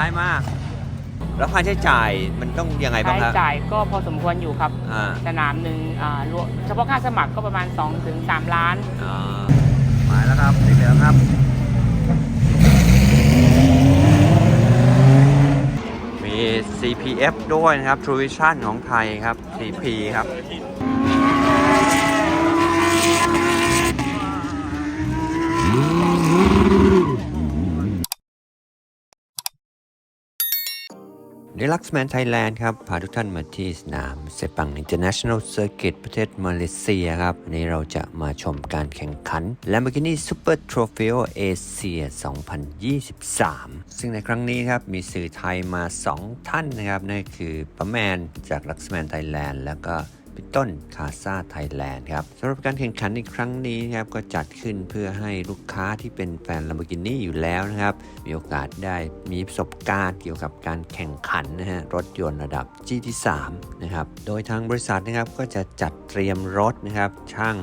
ท้ายมาก แล้วค่าใช้จ่ายมันต้องยังไงบ้าใช้งครับจ่ายก็พอสมควรอยู่ครับ อ่าสนามหนึ่งอ่ารวมเฉพาะค่าสมัครก็ประมาณ 2-3 ล้าน อ่ามาแล้วครับสีเหลืองครับ มี CPF ด้วยนะครับ True Vision ของไทยครับ CP ครับ d e l u x e Man Thailand ครับ พาทุกท่านมาที่สนามเซปัง International Circuit ประเทศมาเลเซียครับวันนี้เราจะมาชมการแข่งขัน Lamborghini Super Trofeo Asia 2023 ซึ่งในครั้งนี้ครับมีสื่อไทยมา 2 ท่านนะครับนั่นคือป้าแมนจาก Luxman Thailand แล้วก็ พี่ต้นคาซาไทยแลนด์ครับสำหรับการแข่งขันในครั้งนี้ครับก็จัดขึ้นเพื่อให้ลูกค้าที่เป็นแฟน Lamborghini อยู่แล้วนะครับ มีโอกาสได้มีประสบการณ์เกี่ยวกับการแข่งขันนะฮะรถยนต์ระดับ GT3 นะครับโดยทางบริษัทนะครับก็จะจัดเตรียมรถนะครับช่าง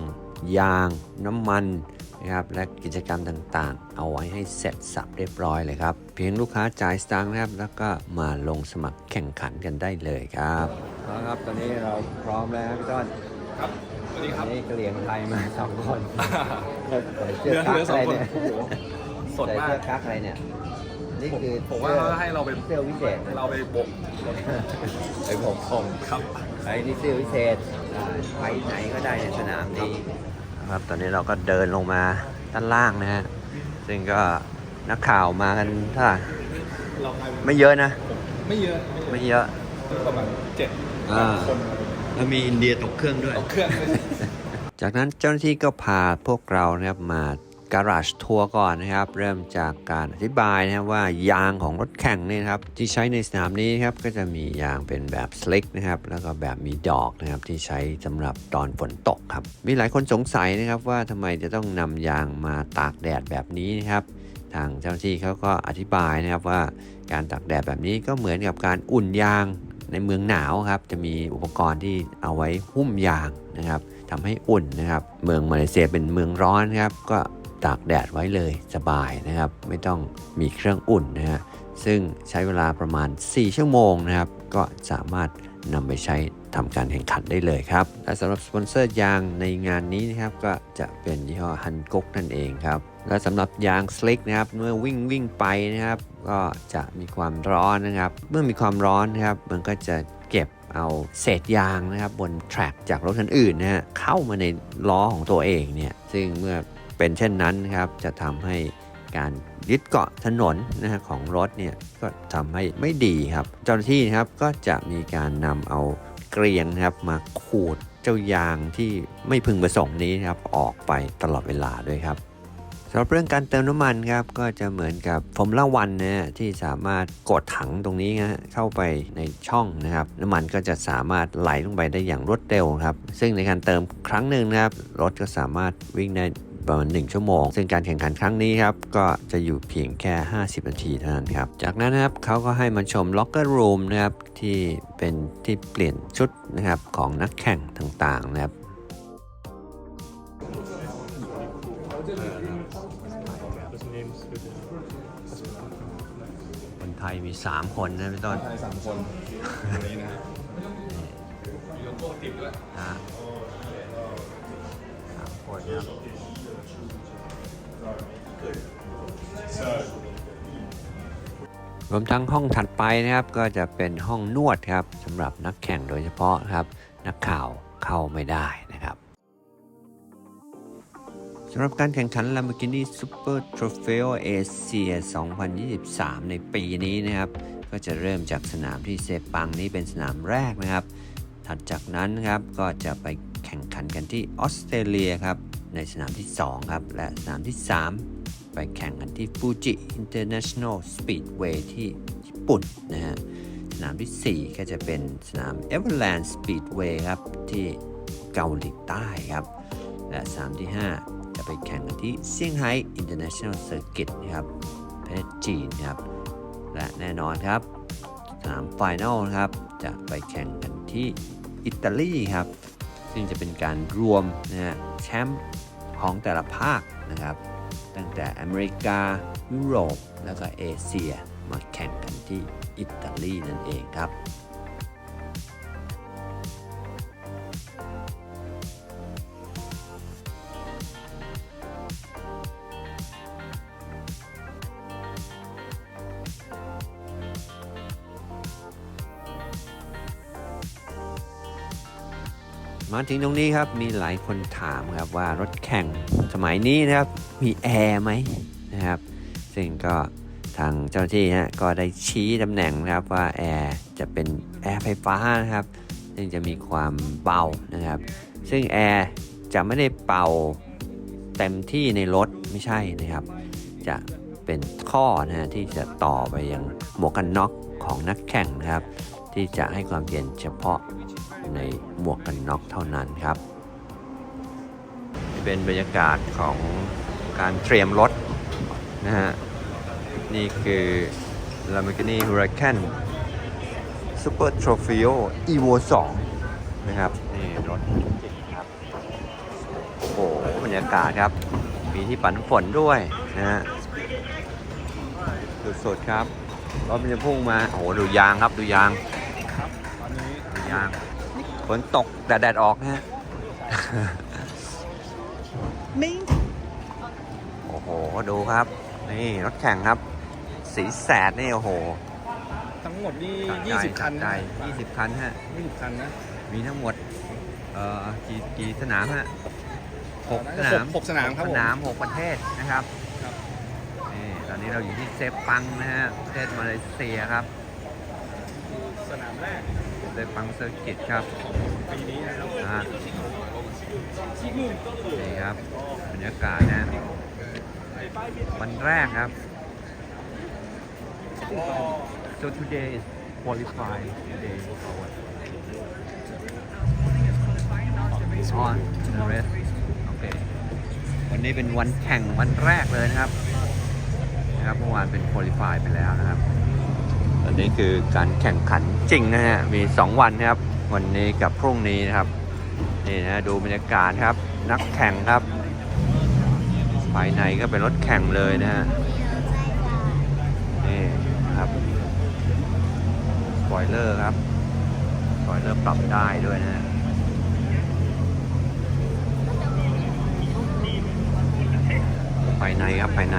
ยาง น้ำมันนะครับและกิจกรรมต่างๆ เอาไว้ให้เสร็จสับเรียบร้อยเลยครับ เพียงลูกค้าจ่ายสตางค์นะครับ แล้วก็มาลงสมัครแข่งขันกันได้เลยครับ ครับ ตอนนี้เราพร้อมแล้วพี่ต้นครับสวัสดีครับ นี่กระเหลี่ยงไทยมาสองคนเหลือเหลือสองคนโอ้โหสดใส่มาก เสื้อกั๊กอะไรเนี่ย นี่คือผมว่าเขาให้เราไปเสื้อวิเศษเราไปบกรถไอ้ผมผมครับ ไอ้นี่เสื้อวิเศษอ่าไปไหนก็ได้ในสนามนี้ครับ ตอนนี้เราก็เดินลงมาด้านล่างนะฮะ ซึ่งก็นักข่าวมากันถ้าเรากลายเป็นไม่เยอะนะ ไม่เยอะไม่เยอะ ประมาณเจ็ด อ่าคนแล้วมีอินเดียตกเครื่องด้วย เอาเครื่องเลยจากนั้นเจ้าหน้าที่ก็พาพวกเรานะครับมาการาจทัวร์ก่อนนะครับ เริ่มจากการอธิบายนะครับว่ายางของรถแข่งเนี่ยนะครับที่ใช้ในสนามนี้ครับก็จะมียางเป็นแบบสลิกนะครับแล้วก็แบบมีดอกนะครับที่ใช้สำหรับตอนฝนตกครับ มีหลายคนสงสัยนะครับว่าทำไมจะต้องนำยางมาตากแดดแบบนี้นะครับ ทางเจ้าหน้าที่เขาก็อธิบายนะครับว่าการตากแดดแบบนี้ก็เหมือนกับการอุ่นยาง ในเมืองหนาวครับจะมีอุปกรณ์ที่เอาไว้หุ้มยางนะครับทำให้อุ่นนะครับ เมืองมาเลเซียเป็นเมืองร้อนครับ ก็ตากแดดไว้เลยสบายนะครับ ไม่ต้องมีเครื่องอุ่นนะฮะซึ่งใช้เวลาประมาณ 4 ชั่วโมงนะครับ ก็สามารถนำไปใช้ทำการแข่งขันได้เลยครับ และสำหรับสปอนเซอร์ยางในงานนี้นะครับก็จะเป็นยี่ห้อฮันกกนั่นเองครับ และสำหรับยางสลิกนะครับเมื่อวิ่งวิ่งไปนะครับ ก็จะมีความร้อนนะครับ เมื่อมีความร้อนนะครับ มันก็จะเก็บเอาเศษยางนะครับบนแทร็กจากรถคันอื่นนะฮะเข้ามาในล้อของตัวเองเนี่ย ซึ่งเมื่อเป็นเช่นนั้นครับจะทำให้การยึดเกาะถนนนะฮะของรถเนี่ยก็ทำให้ไม่ดีครับ เจ้าหน้าที่นะครับก็จะมีการนำเอาเกรียงนะครับมาขูดเจ้ายางที่ไม่พึงประสงค์นี้นะครับออกไปตลอดเวลาด้วยครับ สำหรับเรื่องการเติมน้ำมันครับก็จะเหมือนกับฟอร์มล่าวันนะที่สามารถกดถังตรงนี้นะเข้าไปในช่องนะครับน้ำมันก็จะสามารถไหลลงไปได้อย่างรวดเร็วครับซึ่งในการเติมครั้งหนึ่งนะครับรถก็สามารถวิ่งได้ประมาณ1ชั่วโมง ซึ่งการแข่งขันครั้งนี้ครับ ก็จะอยู่เพียงแค่ 50 นาทีเท่านั้นครับ จากนั้นนะครับเขาก็ให้มาชม locker room นะครับ ที่เป็นที่เปลี่ยนชุดนะครับของนักแข่งต่างๆนะครับ ยมี 3 คนนะพี่ต้นชายสามคนวันนี้นะมีโลโก้ติดด้วยฮะสามคนครับรวมทั้งห้องถัดไปนะครับก็จะเป็นห้องนวดครับสำหรับนักแข่งโดยเฉพาะครับ นักข่าวเข้าไม่ได้นะครับ สำหรับการแข่งขัน Lamborghini Super Trofeo Asia 2023 ในปีนี้นะครับ ก็จะเริ่มจากสนามที่เซปังนี้เป็นสนามแรกนะครับ ถัดจากนั้นครับก็จะไปแข่งขันกันที่ออสเตรเลียครับในสนามที่ 2 ครับ และสนามที่ 3 ไปแข่งกันที่ฟูจิ International Speedway ที่ญี่ปุ่นนะฮะสนามทีสี่4 ก็จะเป็นสนาม Everland Speedway ครับที่เกาหลีใต้ครับ และสนามที่ 5 ไปแข่งกันที่เซี่ยงไฮ้ International Circuit นะครับประเทศจีนครับ และแน่นอนครับ สนามไฟแนลนะครับ จะไปแข่งกันที่อิตาลีครับ ซึ่งจะเป็นการรวมนะฮะแชมป์ของแต่ละภาคนะครับ ตั้งแต่อเมริกา ยุโรป แล้วก็เอเชีย มาแข่งกันที่อิตาลีนั่นเองครับ มาถึงตรงนี้ครับมีหลายคนถามครับว่ารถแข่งสมัยนี้นะครับมีแอร์ไหมนะครับซึ่งก็ทางเจ้าหน้าที่ฮะก็ได้ชี้ตำแหน่งนะครับว่าแอร์จะเป็นแอร์ไฟฟ้านะครับ ซึ่งจะมีความเบานะครับ ซึ่งแอร์จะไม่ได้เป่าเต็มที่ในรถไม่ใช่นะครับ จะเป็นข้อนะที่จะต่อไปยังหมวกกันน็อกของนักแข่งนะครับ ที่จะให้ความเย็นเฉพาะ ในหมวกกันน็อกเท่านั้นครับเป็นบรรยากาศของการเตรียมรถนะฮะ นี่คือ Lamborghini Huracan Super Trofeo Evo 2 นะครับ นี่รถครับ โอ้โห บรรยากาศครับ มีที่ปันฝนด้วยนะฮะ สุดๆครับรถมันจะพุ่งมา โอ้โห ดูยางครับ ดูยางครับตอนนี้ดูยาง ฝนตกแดดแดดออกนะฮะโอ้โห ดูครับ นี่รถแข่งครับ สีแสดนี่ โอ้โหทั้งหมดนี่สะใจ20คันสะใจ20คันฮะ20คันนะ มีทั้งหมด เอ่อ กี่กี่สนามฮะหกสน่นามจะหกสนามครับสผมนามหกประเทศนะครับครับนี่ตอนนี้เราอยู่ที่เซปังนะฮะประเทศมาเลเซียครับ สนามแรก เซปังเซอร์กิตครับปีนี้นะครับนะฮะนี่ครับบรรยากาศนะวันแรกครับ so today is qualify today on the rest โอเควันนี้เป็นวันแข่งวันแรกเลยนะครับนะครับเมื่อวานเป็น qualify ไปแล้วนะครับ อันนี้คือการแข่งขันจริงนะฮะ มี 2 วันนะครับ วันนี้กับพรุ่งนี้นะครับ นี่นะดูบรรยากาศครับ นักแข่งครับ ภายในก็เป็นรถแข่งเลยนะฮะ นี่ครับสปอยเลอร์ครับสปอยเลอร์ปรับได้ด้วยนะฮะภายในครับภายใน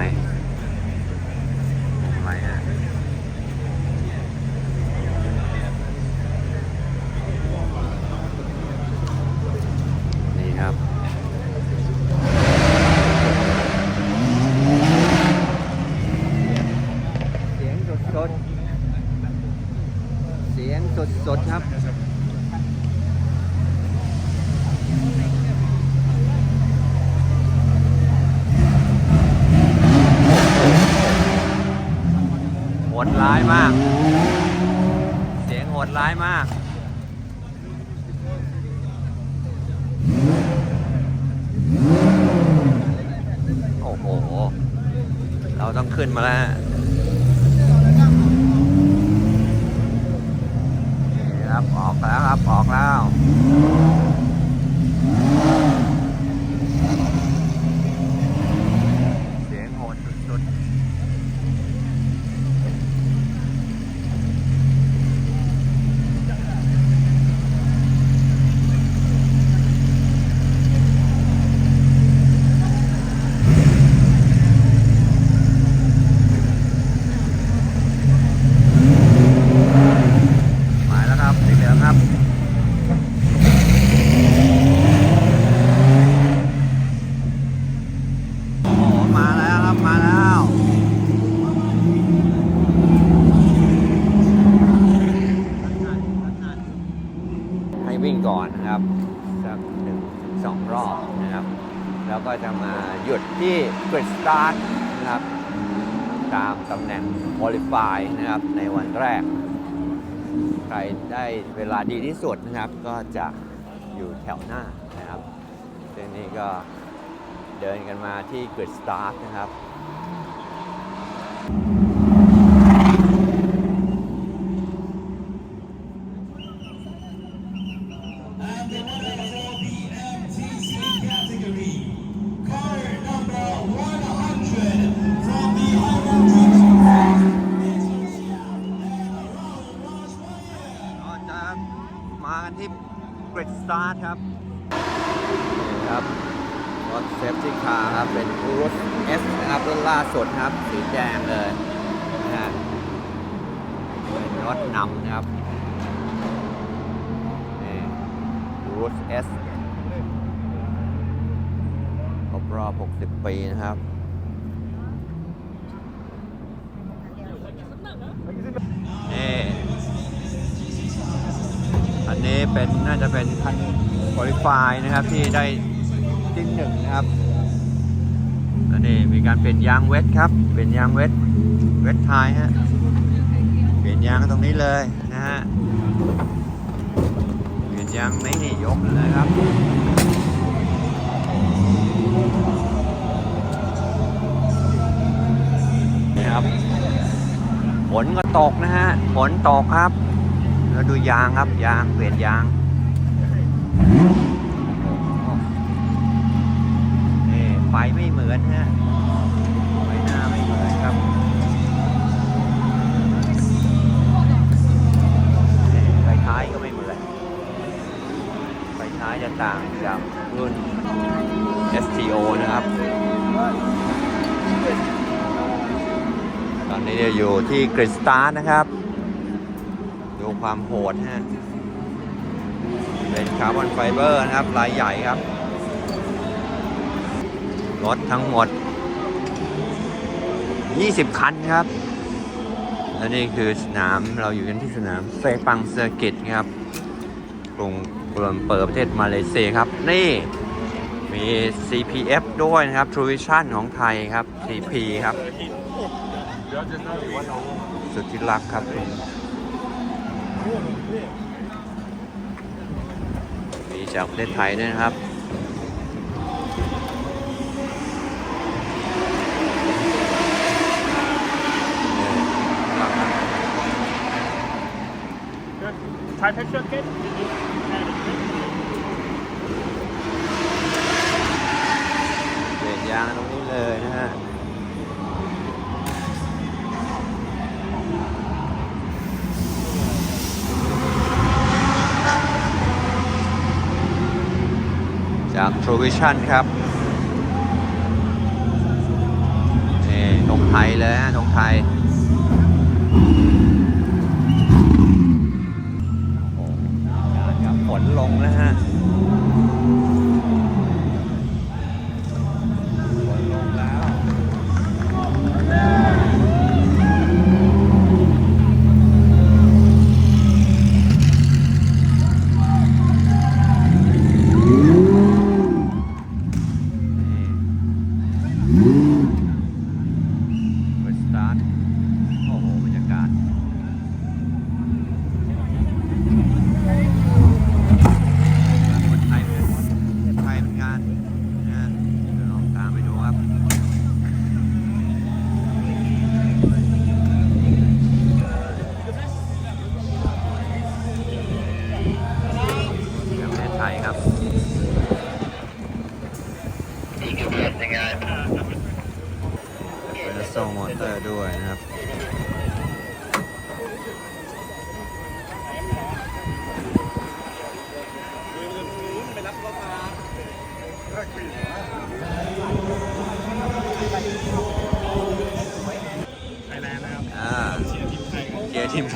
สุดนะครับก็จะอยู่แถวหน้านะครับซึ่งนี่ก็เดินกันมาที่กริดสตาร์ทนะครับ 10 ปีนะครับ นี่ อันนี้เป็นน่าจะเป็นคันคุริฟายนะครับที่ได้ที่หนึ่งนะครับ อันนี้มีการเปลี่ยนยางเวทครับ เปลี่ยนยางเวท เวทไทยฮะ เปลี่ยนยางตรงนี้เลยนะฮะ เปลี่ยนยางไม่ได้ยกเลยครับ Thank you. นี่ครับฝนก็ตกนะฮะฝนตกครับ แล้วดูยางครับยางเปลี่ยนยางนี่ไฟไม่เหมือนฮะไฟหน้าไม่เหมือนครับไฟท้ายก็ไม่เหมือนไฟท้ายจะต่าง อนนี้เนี่ยอยู่ที่กริสตาร์นะครับ ดูความโหดฮะ เป็นคาร์บอนไฟเบอร์นะครับลายใหญ่ครับ รถทั้งหมด 20 คันครับ และนี่คือสนามเราอยู่กันที่สนามเซปังเซอร์กิตครับกรุงกัวลาลัมเปอร์ประเทศมาเลเซียครับ นี่มี CPF ด้วยนะครับ True Vision ของไทยครับ TP ครับ สุดที่รักครับมีจากประเทศไทยด้วยนะครับ Thai texture kit เปลี่ยนยางตรงนี้เลยนะฮะ จาก True Vision ครับนี่ตรงไทยเลยฮะตรงไทย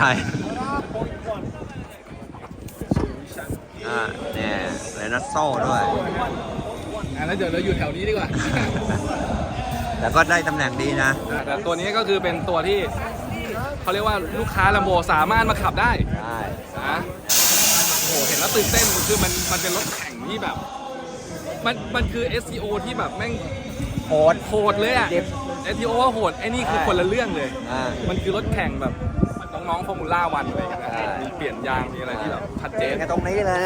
ชียร์ทีมไทยเกียร์ทีมไทยอ่าเนี่ยเลนัสโซ่ด้วย อะแล้วเดี๋ยวเราอยู่แถวนี้ดีกว่า แต่ก็ได้ตำแหน่งดีนะ แต่ตัวนี้ก็คือเป็นตัวที่เขาเรียกว่าลูกค้าลมโบสามารถมาขับได้ได้นะโอ้โหเห็นแล้วตื่นเต้นคือมันมันเป็นรถแข่งที่แบบ มันมันคือ SEO ที่แบบแม่งโหดโหดเลยอะดิบ SEO ว่าโหดไอ้นี่คือใช่คนละเรื่องเลย อ่า มันคือรถแข่งแบบ น้องๆฟอร์มูล่าวันอะไรกันนะใช่มีเปลี่ยนยางมีอะไรที่แบบชัดเจน แค่ตรงนี้เลยนะ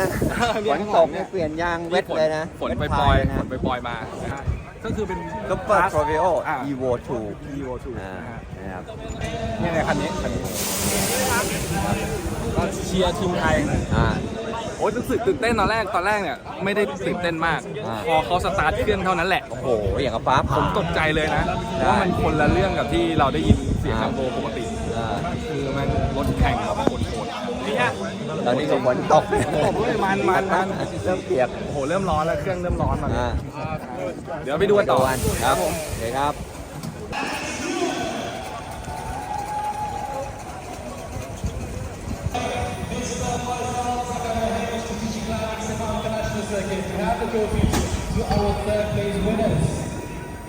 เนี่ฝยนตกเนี่ยเปลี่ยนยางเวทเลยนะฝนไปเวทปล่อยไทฝนไปปล่อยมานะฮะก็คือเป็นซุปเปอร์ Fast โทรวิโออ่า Evo 2 Evo 2อ่านะฮะนะครับเนี่ยในคันนี้คันนี้ก็เชียร์ทีมไทยอ่าโอ้ยรู้สึกตื่นเต้นตอนแรกตอนแรกเนี่ยไม่ได้ตื่นเต้นมากอ่าพอเขาสตาร์ทเครื่องเท่านั้นแหละ โอ้โห อย่างกับฟ้าผผ่ามตกใจเลยนะใช่ว่ามันคนละเรื่องกับที่เราได้ยินเสียงอ่าลำโพงปกติอ่า คือมันรถแข่งแบบโหดๆเนี่ยตอนนี้ก็ฝนตกมันมันมันเริ่มเปียกโอ้โหเริ่มร้อนแล้วเครื่องเริ่มร้อนมาอ่าเดี๋ยวไปดูกันต่อวันครับโอเคครับ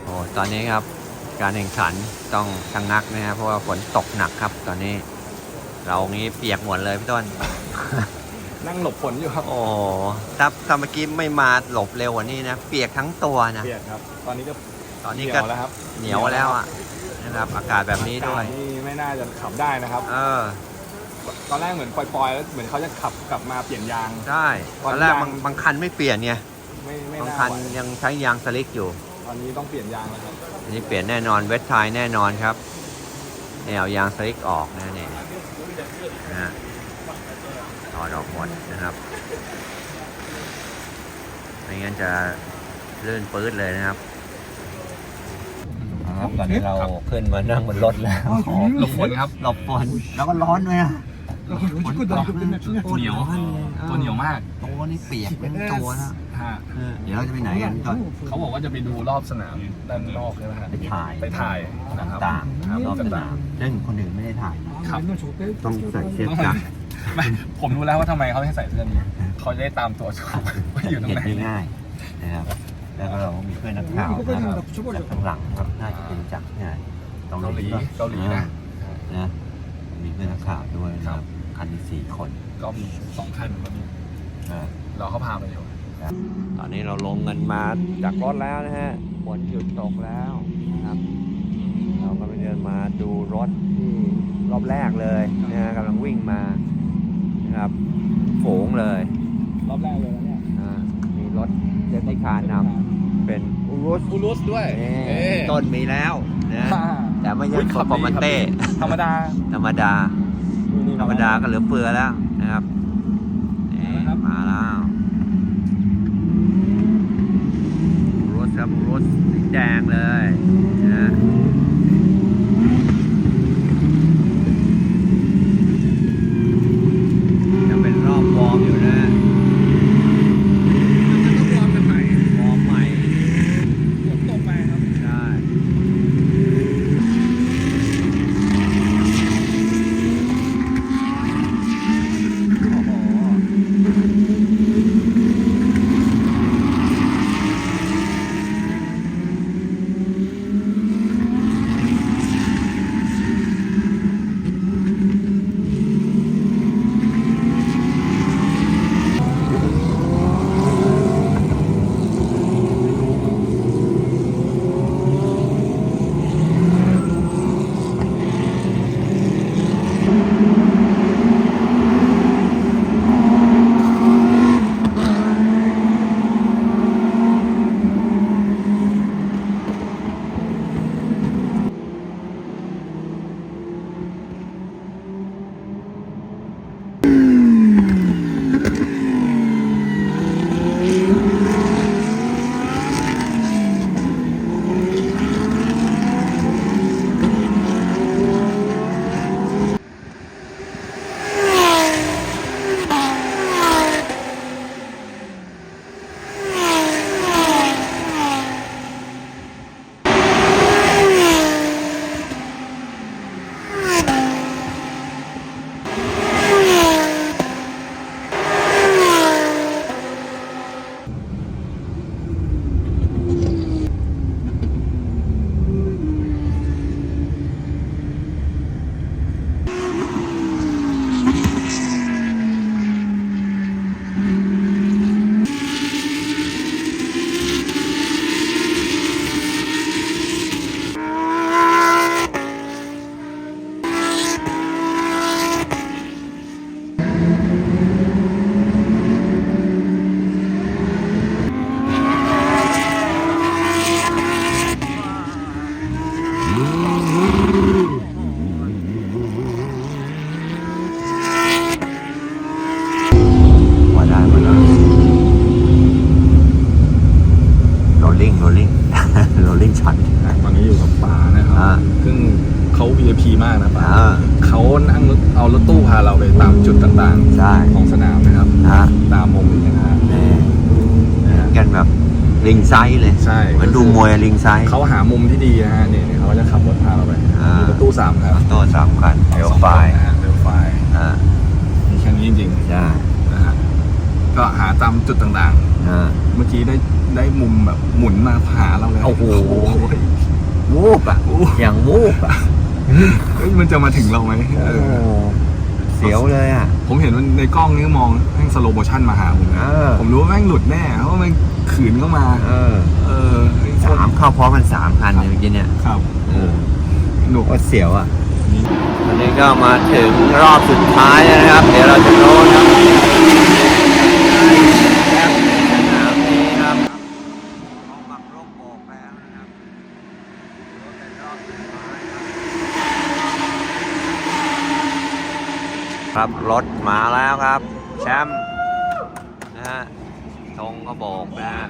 โอ้ตอนนี้ครับ การแข่งขันต้องชะงงักนะครับเพราะว่าฝนตกหนักครับตอนนี้ เรางี้เปียกหมดเลยพี่ต้น นั่งหลบฝนอยู่ครับ โอ้ถ้าถ้าเมื่อกี้ไม่มาหลบเร็วกว่านี้นะ เปียกทั้งตัวนะ เปียกครับ ตอนนี้ก็ตอนเหนี้นีก็ยวแล้วครับ เหนียวแล้วอะนะครับ อากาศแบบนี้ด้วย นี่ไม่น่าจะขับได้นะครับ เออ ตอนแรกเหมือนปล่อยๆแล้วเหมือนเขาจะขับกลับมาเปลี่ยนยาง ใช่ ตอนแรกบางบางคันไม่เปลี่ยนไง ไม่ไม่บางน่าคันไหวยังใช้ยางสลิกอยู่ต อนนี้ต้องเปลี่ยนยางแล้วครับอันนี้เปลี่ยนแน่นอนเวทไทยแน่นอนครับเนี่ยเอายางสลิกออกนะเนี่ยนะฮะถอดออกหมดนะครับไม่งั้นจะลื่นปื๊ดเลยนะครับครับตอนนี้เราขึ้นมานั่งบนรถแล้วหลบฝนครับหลบฝนแล้วก็ร้อนด้วยอะเหนียวตัวเหนียวมากตัวนี่เปียกเป็นตัวนะ ฮะเออเดี๋ยวเราจะไปไหนกันก่อน เขาบอกว่าจะไปดูรอบสนามด้านนอกใช่ไหมฮะไปถ่ายไปถ่ายนะครับต่างๆรอบสนามซึ่งคนอื่นไม่ได้ถ่ายนะครับต้องใส่เสื้อกั๊กไม่ผมรู้แล้วว่าทำไมเขาให้ใส่เสื้อนี้เขาจะได้ตามตัวชมว่าอยู่ตรงไหนเห็นง่ายๆนะครับแล้วก็เรามีเพื่อนนักข่าวนะครับจากข้างหลังครับน่าจะเป็นจากที่ไหนเกาหลีเกาหลีนะนะมีเพื่อนนักข่าวด้วยนะครับคันมีสี่คนก็มีสองคันตอนนี้นะเราเขาพาไปอยู่ ตอนนี้เราลงกันมาจากรถแล้วนะฮะฝนหยุดตกแล้วนะครับ เราก็ไปเดินมาดูรถที่รอบแรกเลยนะฮะกำลังวิ่งมานะครับฝูงเลยรอบแรกเลยนะเนี่ยอ่ามีรถเซฟตี้คาร์นำเป็นอุรุสอูรุสด้วยนี่เอ๊ะต้นมีแล้วนะอ่าแต่ไม่ใช่อุ๊ยฟขัอบร์ฟอร์มันเต้ดีครับธรรมดาธรรมดาธรรมดาก็เหลือเฟือแล้วนะครับนี่ มาแล้วครับ มาแล้วอุรุสครับอุรุ สสี ลิงไซส์ เขาหามุมที่ดีนะฮะนี่นี่เขาก็จะขับรถพาเราไปอ่ามี มีรถตู้สามครับตัวสามคันเอลไฟนะฮะเร็วไฟอ่ามีแค่นี้จริงใช่ๆนะฮะก็หาตามจุดต่างอ่า ๆ เมื่อกี้ได้ได้มุมแบบหมุนมาหาเราเลยโอ้โหยวูบอะอย่างวูบอะเฮ้ยมันจะมาถึงเราไหมเอโอ้อโหเสียวเลยอะ ผมเห็นมันในกล้องนี่มองแม่งสโลโมชั่นมาหาผมนะเออ ผมรู้ว่าแม่งหลุดแน่เพราะว่ามันขืนเข้ามา เออ เออ สามเข้าพร้อมกันสามคันเลยเมื่อกี้เนี่ยครับเออหนุกโคตรเสียวอะวันนี้ก็มาถึงรอบสุดท้ายแล้วนะครับ เดี๋ยวเราจะโดนครับสนามนี้ครับเขาปักร่มโบกแล้วนะครับถือว่าเป็นรอบสุดท้ายครับครับรถมาแล้วครับ แชมป์นะฮะธงก็โบกนะฮะ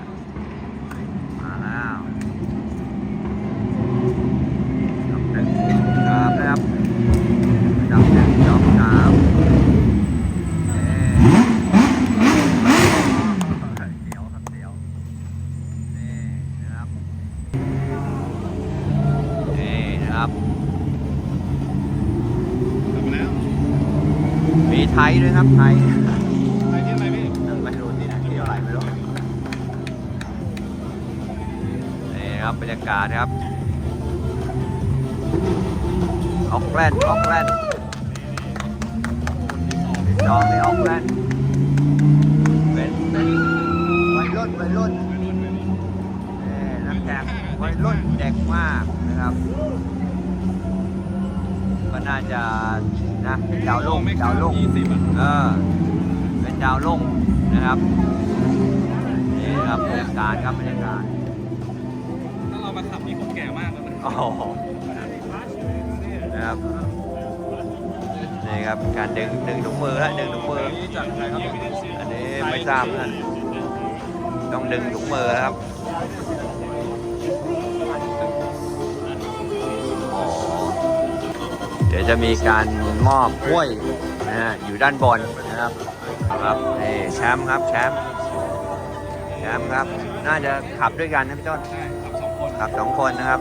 นะครับนี่ครับบรรยากาศครับบรรยากาศถ้าเรามาขับนี่ผมแก่มากแล้วนะโอ้โหนะครับนี่ครับการดึงดึงถุงมือแล้วดึงถุงมือ นี่จากใครครับอันนี้ไม่ทราบนะต้องดึงถุงมือแล้วครับอ๋อเดี๋ยวจะมีการมอบถ้วยนะฮะอยู่ด้านบนนะครับ ครับนี่แชมป์ครับแชมป์แชมป์ครับ น่าจะขับด้วยกันนะพี่ต้นใช่ขับสองคนขับสองคนนะครับ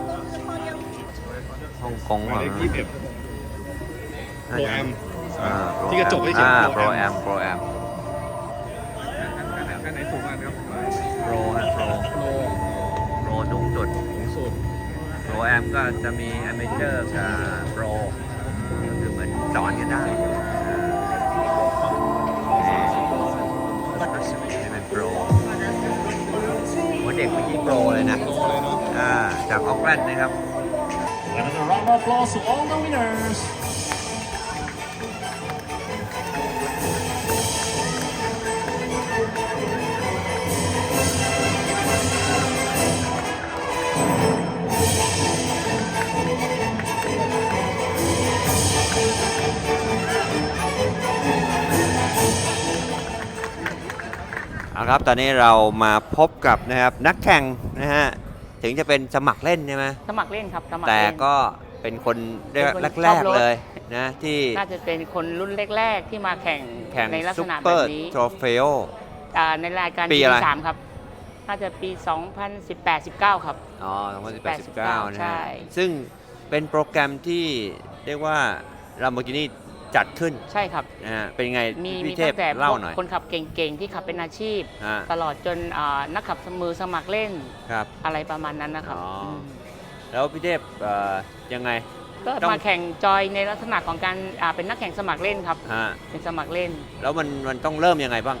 ฮ่องกงหมายเลขยี่สิบเอ็ดน่าโปรจะแอมอ่าที่กระจกได้เขียนอ่า Pro โปรแอม Amp โปรแอมแค่ไหนสูงกว่าครับโปรฮะโปรโลโปรสูงสุดสูงสุดโปรแอมก็จะมีอเมเจอร์กับ จากออกแลนด์นะครับ Another round of applause to all the winners. เอาครับตอนนี้เรามาพบกับนะครับนักแข่งนะฮะ ถึงจะเป็นสมัครเล่นใช่ไหมสมัครเล่นครับสมัครแต่เล่น ก็เป็นคนเรียกเป็นคนแรชอกบรถ ๆเลยนะที่น่าจะเป็นคนรุ่นแรก ๆ ที่มาแข่งแข่งในลักซุษปณะเปแบอบร์นี้โทรเฟลอ่าในรายการปีอะไร สามครับ น่าจะปี 2018-19 ครับ อ๋อ2018 19 นะใช่ ฮะซึ่งเป็นโปรแกรมที่เรียกว่าเราเมื่อกี้นี่ จัดขึ้นใช่ครับ นะฮะเป็นไงมีมีพี่เทตั้พงแต่เล่าพวกหน่อย คนขับเก่งๆ ที่ขับเป็นอาชีพ ฮะ ตลอดจนอ่านักขับมือสมัครเล่นครับ อะไรประมาณนั้นนะครับอ๋ออื มแล้วพี่เทพเอ่อยังไง ก็ต้อง มาแข่งจอยในลักษณะของการอ่าเป็นนักแข่งสมัครเล่นครับ ฮะเป็นสมัครเล่น แล้วมันมันต้องเริ่มยังไงบ้าง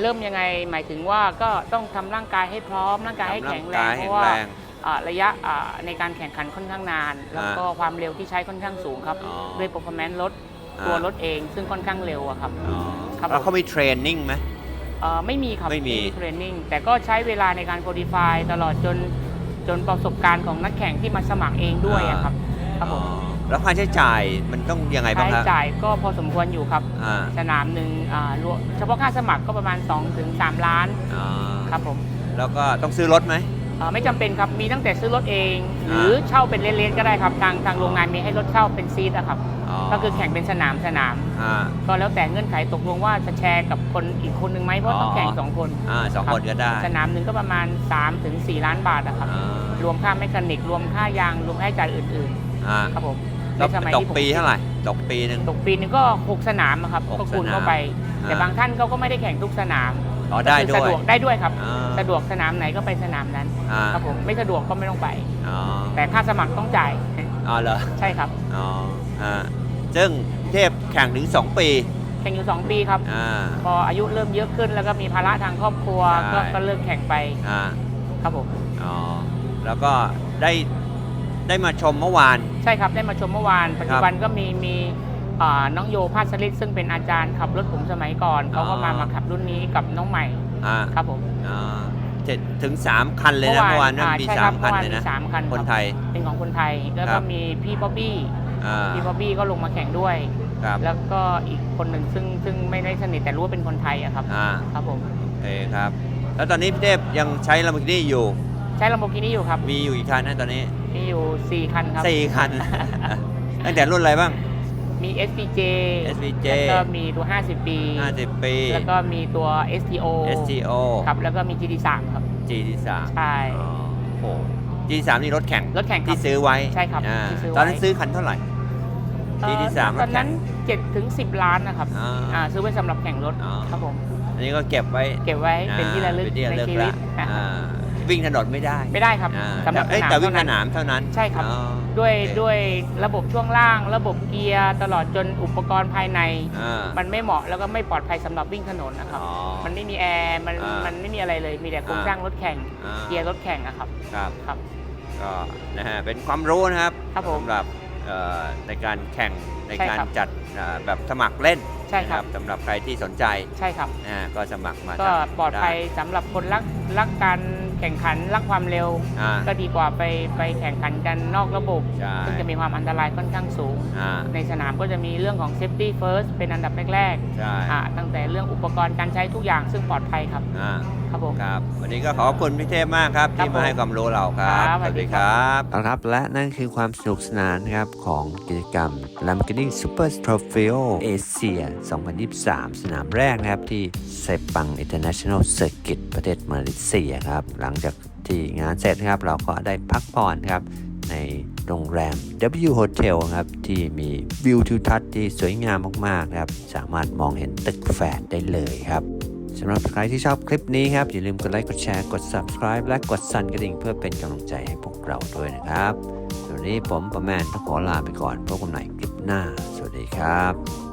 เริ่มยังไงหมายถึงว่าก็ต้องทำร่างกายให้พร้อมร่างกายให้ทำร่างแข็งแรกางยเพแข็งราะว่าแรงอ่าระยะอ่าในการแข่งขันค่อนข้างนาน แล้วก็ความเร็วที่ใช้ค่อนข้างสูงครับ อ๋อ ด้วย performance รถอ่า ตัวรถเองซึ่งค่อนข้างเร็วอะครับอ๋อครับแล้วเขามีเทรนนิ่งไหม เอ่อไม่มีครับไม่มี เทรนนิ่งแต่ก็ใช้เวลาในการ qualify ตลอดจนจนประสบการณ์ของนักแข่งที่มาสมัครเองด้วยอะครับครับผมอ๋อแล้วค่าใช้จ่ายมันต้องยังไงบ้าค่างใช้ครับจ่ายก็พอสมควรอยู่ครับ อ่าสนามหนึ่งอ่ารวมเฉพาะค่าสมัครก็ประมาณ 2-3 ล้านอ๋อครับผมแล้วก็ต้องซื้อรถไหม เอ่อไม่จำเป็นครับมีตั้งแต่ซื้อรถเอง หรือเช่าเป็นเลนๆก็ได้ครับทางทางโรงงานมีให้รถเช่าเป็นซีทอะครับ ก็คือแข่งเป็นสนามสนาม อ่า ก็แล้วแต่เงื่อนไขตกลงว่าจะแชร์กับคนอีกคนหนึ่งไหมเพราะต้องอ๋อแข่งสองคน อ่าสองรับคนก็ได้สนามหนึ่งก็ประมาณ3ถึง4ล้านบาทนะครับ อ่ารวมค่าแมคานิก รวมค่ายาง รวมค่าใช้จ่ายอื่นอ่าๆ ครับผมแล้วในสมัยตกที่ผมปีเท่าไหร่ตกปีหนึ่ง ตกปีหนึงก็ 6 สนามอะครับหกก็คูณสนาม เข้าไปอ่าแต่บางท่านเขาก็ไม่ได้แข่งทุกสนามอ๋อได้ก็คือด้วยสะดวกได้ด้วยครับ อ่าสะดวกสนามไหนก็ไปสนามนั้นอ่าครับผมไม่สะดวกก็ไม่ต้องไป อ๋อแต่ค่าสมัครต้องจ่าย อ๋อเหรอใช่ครับ อ๋อ อ่าซึ่งเทพแข่งถึง 2 ปีแข่งอยู่ 2 ปีครับ อ่า พออายุเริ่มเยอะขึ้นแล้วก็มีภาระทางครอบครัวใช่ ก็ก็เลิกแข่งไปอ่าครับผมอ๋อแล้วก็ได้ได้มาชมเมื่อวาน ใช่ครับได้มาชมเมื่อวาน ปัจจุบันก็มีมีอ่าน้องโยภาสลิดซึ่งเป็นอาจารย์ขับรถผมสมัยก่อนเขาก็มามาขับรุ่นนี้กับน้องใหม่อ่าครับผมอ่าเจ็ดถึง 3 คันเลยนะเมื่อวานนั่นอ่มีใช่ครับ3คันเมื่อวานเลยมีนะสามคันคนรับไทย เป็นของคนไทยแล้วครัก็บ มีพี่บ๊อบบี้ อ่า พี่บ๊อบบี้ก็ลงมาแข่งด้วย ครับ แล้วก็อีกคนหนึ่งซึ่งซึ่งไม่ได้สนิทแต่รู้ว่าเป็นคนไทยอะครับ อ่า ครับผม โอเคครับ แล้วตอนนี้พี่เทพยังใช้ลำบากนี่อยู่ ใช้ลำโพงกินี่อยู่ครับ มีอยู่กี่คันนะตอนนี้มีอยู่ 4 คันครับ สี่คัน ตั้งแต่รุ่นอะไรบ้าง มี SPJ SVJ แล้วก็มีตัว 50 ปี 50 ปี แล้วก็มีตัว STO STO ครับ แล้วก็มี GT3 ครับ GT3 ใช่ อ๋อโอ้โห GT3 นี่รถแข่งรถแข่งครัที่บ ซื้อไว้ใช่ครับอ่าที่ซื้อไว้ ตอนนั้นซื้อคันเท่าไหร่ เอ่อ GT3 ตอนนั้น7ถึง10ล้านนะครับอ่า อ่าซื้อไว้สำหรับแข่งรถอ๋อ ครับผมอันนี้ก็เก็บไว้เก็บไว้เป็นที่ระลึกอ่าเป็นที่ระในลึกชีวิตละอ่าวิ่งถนนไม่ได้ไม่ได้ครับอ่าสำหรับแต่เอ้ยสนามแต่วิ่งสเท่านั้นนามเท่านั้นใช่ครับ อ๋อ ด้วยโอเค ด้วยระบบช่วงล่าง ระบบเกียร์ตลอดจนอุปกรณ์ภายใน อ่ามันไม่เหมาะแล้วก็ไม่ปลอดภัยสำหรับวิ่งถนนนะครับ อ๋อ มันไม่มีแอร์มันอ่ามัมันไม่มีอะไรเลยมีแต่โครงอ่า สร้างรถแข่ง อ่าเกียร์รถแข่งอะครับครับ ครับ ก็นะฮะเป็นความรู้นะครับครับผมสำหรับเอ่อในการแข่งในใช่การครับจัดอ่าแบบสมัครเล่นใช่ครับนะสำหรับใครที่สนใจใช่ครับนะฮะก็สมัครมาก็ทำปลอดภัยไสำหรับคนรักรักการแข่งขันรักความเร็วอ่าก็ดีกว่าไปไปแข่งขันกันนอกระบบใช่ซึ่งจะมีความอันตรายค่อนข้างสูงอ่าในสนามก็จะมีเรื่องของ safety first เป็นอันดับแรกใช่ๆอ่าตั้งแต่เรื่องอุปกรณ์การใช้ทุกอย่างซึ่งปลอดภัยครับอ่าครับผม ครับ วันนี้ก็ขอบคุณพี่เทพมากครับ ครับที่มาให้ผมความรู้เราครับครับสวัสดีครับ เอาครับและนั่นคือความสนุกสนานนะครับของกิจกรรม Lamborghini Super Trofeo Asia 2023 สนามแรกนะครับที่เซปัง International Circuit ประเทศมาเลเซียครับ หลังจากที่งานเสร็จนะครับ เราก็ได้พักผ่อนครับ ในโรงแรม W Hotel ครับ ที่มีวิวทิวทัศน์ที่สวยงามมากๆครับ สามารถมองเห็นตึกแฝดได้เลยครับ สำหรับใครที่ชอบคลิปนี้ครับ อย่าลืมกดไลค์กดแชร์กด subscribe และกดสั่นกระดิ่งเพื่อเป็นกำลังใจให้พวกเราด้วยนะครับวันนี้ผมประแมนต้องขอลาไปก่อนพบกันใหม่คลิปหน้า สวัสดีครับ